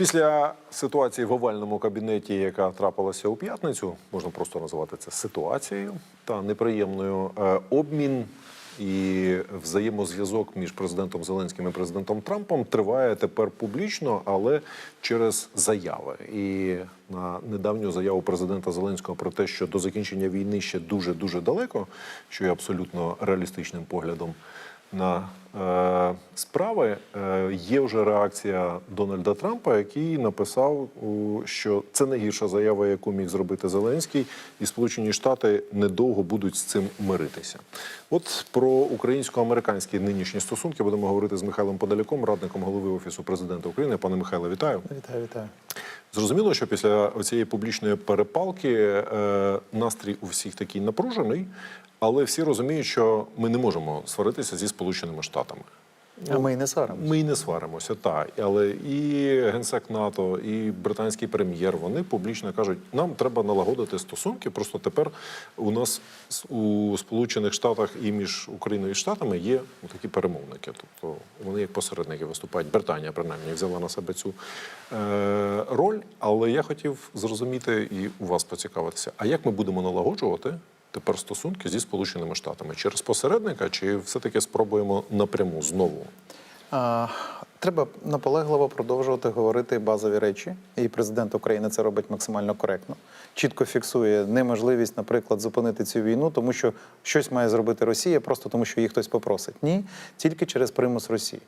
Після ситуації в овальному кабінеті, яка трапилася у п'ятницю, можна просто називати це ситуацією та неприємною е, обмін і взаємозв'язок між президентом Зеленським і президентом Трампом триває тепер публічно, але через заяви. І на недавню заяву президента Зеленського про те, що до закінчення війни ще дуже дуже далеко, що є абсолютно реалістичним поглядом на е, справи е, є вже реакція Дональда Трампа, який написав, що це найгірша заява, яку міг зробити Зеленський, і Сполучені Штати недовго будуть з цим миритися. От про українсько-американські нинішні стосунки будемо говорити з Михайлом Подаляком, радником голови офісу президента України. Пане Михайло, вітаю. Вітаю, вітаю. Зрозуміло, що після цієї публічної перепалки е, настрій у всіх такий напружений, але всі розуміють, що ми не можемо сваритися зі Сполученими Штатами. А ми і не сваримо. Ми й не сваримося, так. Але і генсек НАТО, і британський прем'єр вони публічно кажуть, нам треба налагодити стосунки. Просто тепер у нас у Сполучених Штатах і між Україною і Штатами є такі перемовники. Тобто вони як посередники виступають. Британія принаймні взяла на себе цю е, роль. Але я хотів зрозуміти і у вас поцікавитися, а як ми будемо налагоджувати? Тепер стосунки зі Сполученими Штатами через посередника, чи все-таки спробуємо напряму знову? А, треба наполегливо продовжувати говорити базові речі, і президент України це робить максимально коректно. Чітко фіксує неможливість, наприклад, зупинити цю війну, тому що щось має зробити Росія, просто тому що її хтось попросить. Ні, тільки через примус Росії.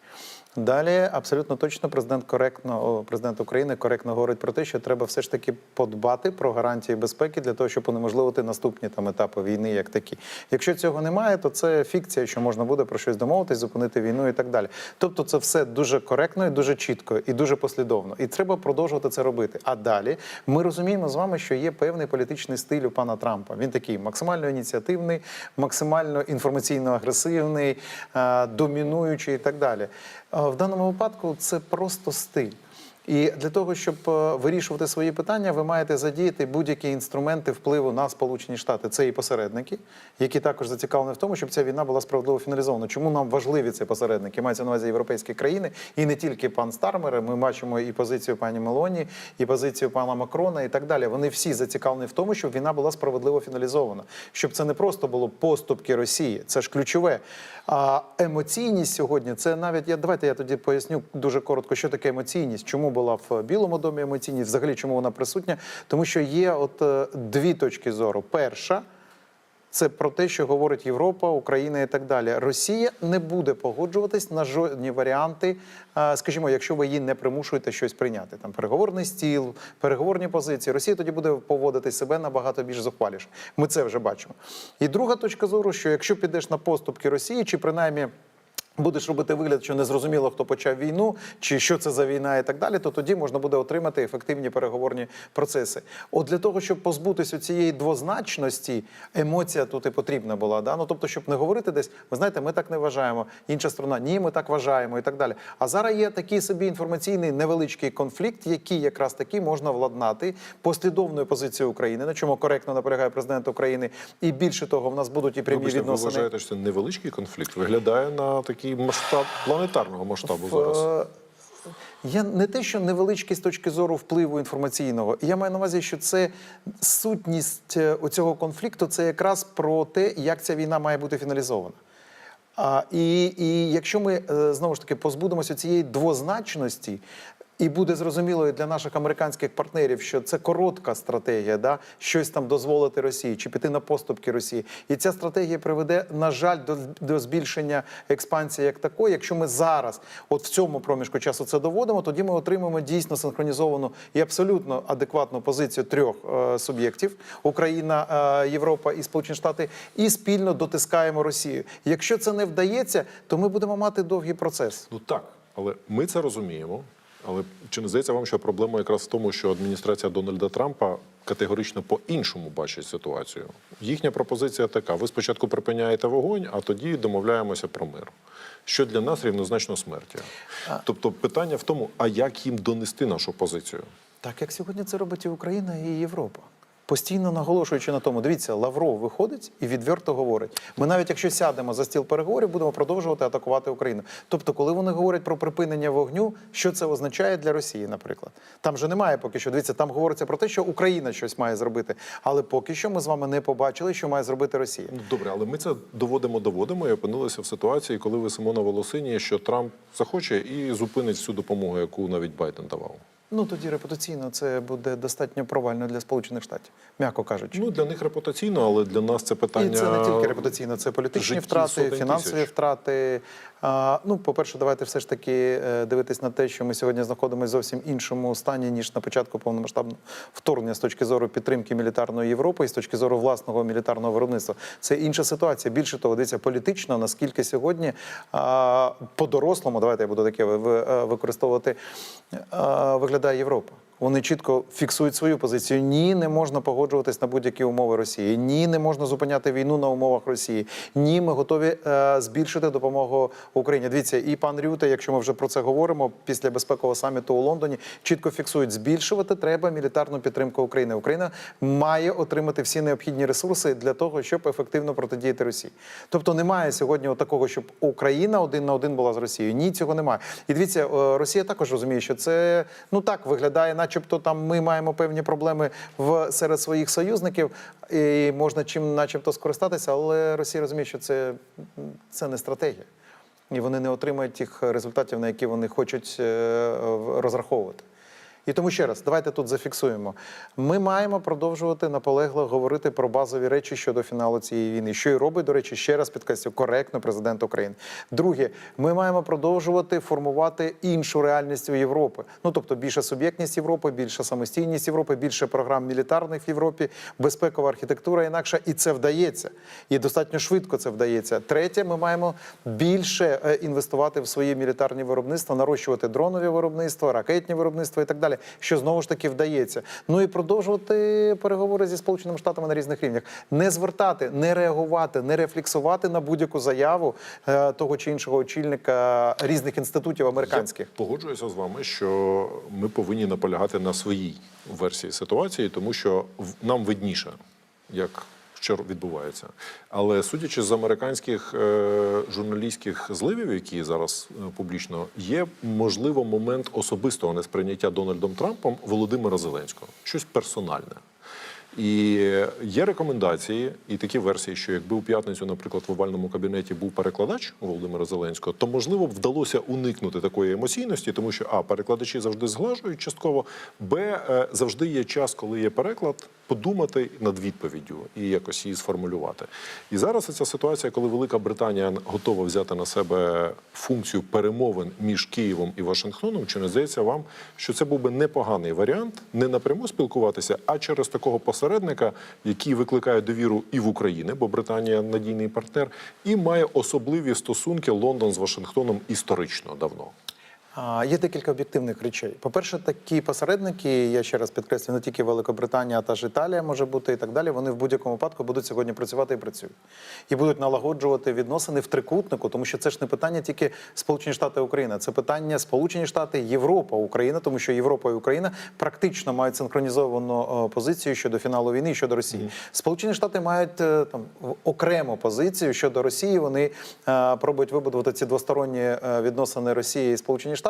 Далі абсолютно точно президент коректно, президент України коректно говорить про те, що треба все ж таки подбати про гарантії безпеки для того, щоб унеможливити наступні там етапи війни, як такі. Якщо цього немає, то це фікція, що можна буде про щось домовитись, зупинити війну і так далі. Тобто, це все дуже коректно і дуже чітко і дуже послідовно. І треба продовжувати це робити. А далі ми розуміємо з вами, що є певний політичний стиль у пана Трампа. Він такий максимально ініціативний, максимально інформаційно агресивний, е, домінуючий і так далі. В даному випадку це просто стиль. І для того, щоб е, вирішувати свої питання, ви маєте задіяти будь-які інструменти впливу на Сполучені Штати. Це і посередники, які також зацікавлені в тому, щоб ця війна була справедливо фіналізована. Чому нам важливі ці посередники? Мається на увазі європейські країни, і не тільки пан Стармер. Ми бачимо і позицію пані Мелоні, і позицію пана Макрона, і так далі. Вони всі зацікавлені в тому, щоб війна була справедливо фіналізована, щоб це не просто було поступки Росії. Це ж ключове. А емоційність сьогодні це навіть я давайте я тоді поясню дуже коротко, що таке емоційність, чому була в Білому домі емоційність, взагалі чому вона присутня, тому що є от е, дві точки зору. Перша. Це про те, що говорить Європа, Україна і так далі. Росія не буде погоджуватись на жодні варіанти, е, скажімо, якщо ви її не примушуєте щось прийняти. Там переговорний стіл, переговорні позиції. Росія тоді буде поводити себе набагато більш зухваліше. Ми це вже бачимо. І друга точка зору, що якщо підеш на поступки Росії, чи принаймні. Будеш робити вигляд, що не зрозуміло, хто почав війну, чи що це за війна, і так далі, то тоді можна буде отримати ефективні переговорні процеси. От для того, щоб позбутися цієї двозначності, емоція тут і потрібна була. Да? Ну тобто, щоб не говорити десь, ви знаєте, ми так не вважаємо. Інша сторона, ні, ми так вважаємо, і так далі. А зараз є такий собі інформаційний невеличкий конфлікт, який якраз таки можна владнати послідовною позицією України, на чому коректно наполягає президент України. І більше того, в нас будуть і прямі Вибачте, ви вважаєте, що це невеличкий конфлікт? Виглядає на такий масштаб планетарного масштабу зараз. Е, Я не те, що невеличкий з точки зору впливу інформаційного. Я маю на увазі, що це сутність е, оцього конфлікту, це якраз про те, як ця війна має бути фіналізована. А, і, і якщо ми е, знову ж таки позбудемося цієї двозначності. І буде зрозуміло для наших американських партнерів, що це коротка стратегія, да щось там дозволити Росії чи піти на поступки Росії. І ця стратегія приведе, на жаль, до, до збільшення експансії як такої. Якщо ми зараз, от в цьому проміжку часу, це доводимо, тоді ми отримаємо дійсно синхронізовану і абсолютно адекватну позицію трьох е, суб'єктів: Україна, е, Європа і Сполучені Штати, і спільно дотискаємо Росію. Якщо це не вдається, то ми будемо мати довгий процес. Ну так, але ми це розуміємо. Але чи не здається вам, що проблема якраз в тому, що адміністрація Дональда Трампа категорично по-іншому бачить ситуацію? Їхня пропозиція така: ви спочатку припиняєте вогонь, а тоді домовляємося про мир. Що для нас рівнозначно смерті. Тобто питання в тому, а як їм донести нашу позицію? Так як сьогодні це робить і Україна, і Європа. Постійно наголошуючи на тому, дивіться, Лавров виходить і відверто говорить: ми навіть якщо сядемо за стіл переговорів, будемо продовжувати атакувати Україну. Тобто, коли вони говорять про припинення вогню, що це означає для Росії, наприклад, там же немає поки що. Дивіться, там говориться про те, що Україна щось має зробити, але поки що ми з вами не побачили, що має зробити Росія. Ну, добре, але ми це доводимо, доводимо і опинилися в ситуації, коли висимо на волосині, що Трамп захоче і зупинить всю допомогу, яку навіть Байден давав. Ну тоді репутаційно це буде достатньо провально для Сполучених Штатів, м'яко кажучи. Ну для них репутаційно, але для нас це питання. І це не тільки репутаційно, це політичні втрати, фінансові тисяч. втрати. Ну, по-перше, давайте все ж таки е, дивитись на те, що ми сьогодні знаходимося в зовсім іншому стані ніж на початку повномасштабного вторгнення з точки зору підтримки мілітарної Європи і з точки зору власного мілітарного виробництва. Це інша ситуація. Більше того, дивіться, політично, наскільки сьогодні по-дорослому, давайте я буду таке е, використовувати, виглядає Європа. Вони чітко фіксують свою позицію. Ні, не можна погоджуватись на будь-які умови Росії. Ні, не можна зупиняти війну на умовах Росії. Ні, ми готові е, збільшити допомогу Україні. Дивіться, і пан Рюте, якщо ми вже про це говоримо, після безпекового саміту у Лондоні чітко фіксують, збільшувати треба мілітарну підтримку України. Україна має отримати всі необхідні ресурси для того, щоб ефективно протидіяти Росії. Тобто немає сьогодні такого, щоб Україна один на один була з Росією. Ні, цього немає. І дивіться, е, Росія також розуміє, що це ну так виглядає, начебто там ми маємо певні проблеми в серед своїх союзників, і можна чим, начебто, скористатися, але Росія розуміє, що це, це не стратегія. І вони не отримають тих результатів, на які вони хочуть е, розраховувати. І тому ще раз, давайте тут зафіксуємо. Ми маємо продовжувати наполегло говорити про базові речі щодо фіналу цієї війни, що і робить, до речі, ще раз підкреслю, коректно президент України. Друге, ми маємо продовжувати формувати іншу реальність у Європи. Ну тобто більша суб'єктність Європи, більша самостійність Європи, більше програм мілітарних в Європі, безпекова архітектура інакша, і це вдається. І достатньо швидко це вдається. Третє, ми маємо більше е, інвестувати в свої мілітарні виробництва, нарощувати дронові виробництва, ракетні виробництва і так далі, що знову ж таки вдається. Ну і продовжувати переговори зі Сполученими Штатами на різних рівнях, не звертати, не реагувати, не рефлексувати на будь-яку заяву е, того чи іншого очільника різних інститутів американських. Я погоджуюся з вами, що ми повинні наполягати на своїй версії ситуації, тому що нам видніше, як що відбувається. Але судячи з американських е, журналістських зливів, які зараз е, публічно є, можливо, момент особистого несприйняття Дональдом Трампом Володимира Зеленського, щось персональне. І є рекомендації і такі версії, що якби у п'ятницю, наприклад, в овальному кабінеті був перекладач Володимира Зеленського, то можливо б вдалося уникнути такої емоційності, тому що а перекладачі завжди зглажують частково, б е, завжди є час, коли є переклад, подумати над відповіддю і якось її сформулювати. І зараз ця ситуація, коли Велика Британія готова взяти на себе функцію перемовин між Києвом і Вашингтоном, чи не здається вам, що це був би непоганий варіант не напряму спілкуватися, а через такого посередника, який викликає довіру і в Україні, бо Британія надійний партнер, і має особливі стосунки Лондон з Вашингтоном історично давно. Є декілька об'єктивних речей. По-перше, такі посередники, я ще раз підкреслю, не тільки Великобританія, а та ж Італія може бути і так далі. Вони в будь-якому випадку будуть сьогодні працювати і працюють. І будуть налагоджувати відносини в трикутнику, тому що це ж не питання тільки Сполучені Штати Україна, це питання Сполучені Штати, Європа, Україна, тому що Європа і Україна практично мають синхронізовану е, позицію щодо фіналу війни і щодо Росії. Сполучені Штати мають е, там окрему позицію щодо Росії. Вони е, пробують вибудувати ці двосторонні відносини Росії і Сполучені Штати.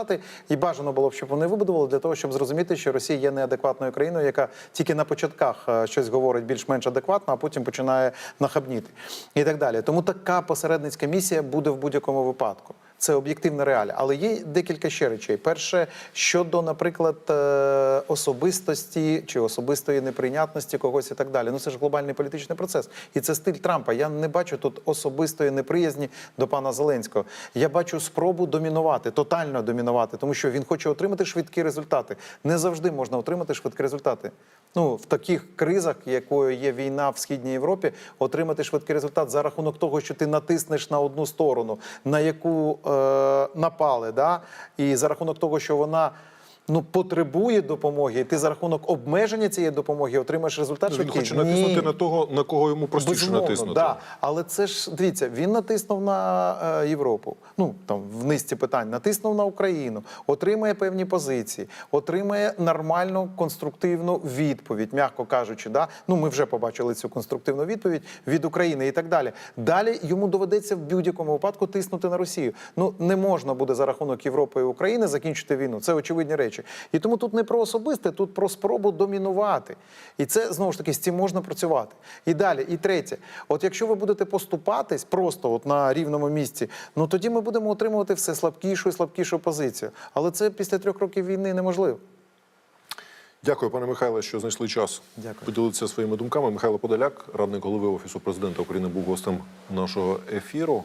І бажано було б, щоб вони вибудували для того, щоб зрозуміти, що Росія є неадекватною країною, яка тільки на початках е, щось говорить більш-менш адекватно, а потім починає нахабніти і так далі. Тому така посередницька місія буде в будь-якому випадку. Це об'єктивна реалія. Але є декілька ще речей. Перше, щодо, наприклад, е, особистості чи особистої неприйнятності когось і так далі. Ну це ж глобальний політичний процес. І це стиль Трампа. Я не бачу тут особистої неприязні до пана Зеленського. Я бачу спробу домінувати, тотально домінувати, тому що він хоче отримати швидкі результати. Не завжди можна отримати швидкі результати. Ну, в таких кризах, якою є війна в східній Європі, отримати швидкий результат за рахунок того, що ти натиснеш на одну сторону, на яку е, напали, да? і за рахунок того, що вона ну потребує допомоги, і ти за рахунок обмеження цієї допомоги отримаєш результат. Ну, Він хоче натиснути Ні. на того, на кого йому простіше Безумовно, натиснути. Да. Але це ж дивіться, він натиснув на е, Європу. Ну там в низці питань натиснув на Україну, отримає певні позиції, отримає нормальну конструктивну відповідь, м'яко кажучи. Да? Ну ми вже побачили цю конструктивну відповідь від України і так далі. Далі йому доведеться в будь-якому випадку тиснути на Росію. Ну не можна буде за рахунок Європи і України закінчити війну. Це очевидні речі. І тому тут не про особисте, тут про спробу домінувати. І це знову ж таки з цим можна працювати. І далі, і третє, от якщо ви будете поступатись просто от на рівному місці, ну тоді ми будемо отримувати все слабкішу і слабкішу позицію. Але це після трьох років війни неможливо. Дякую, пане Михайле, що знайшли час Дякую. поділитися своїми думками. Михайло Подоляк, радник голови Офісу президента України, був гостем нашого ефіру.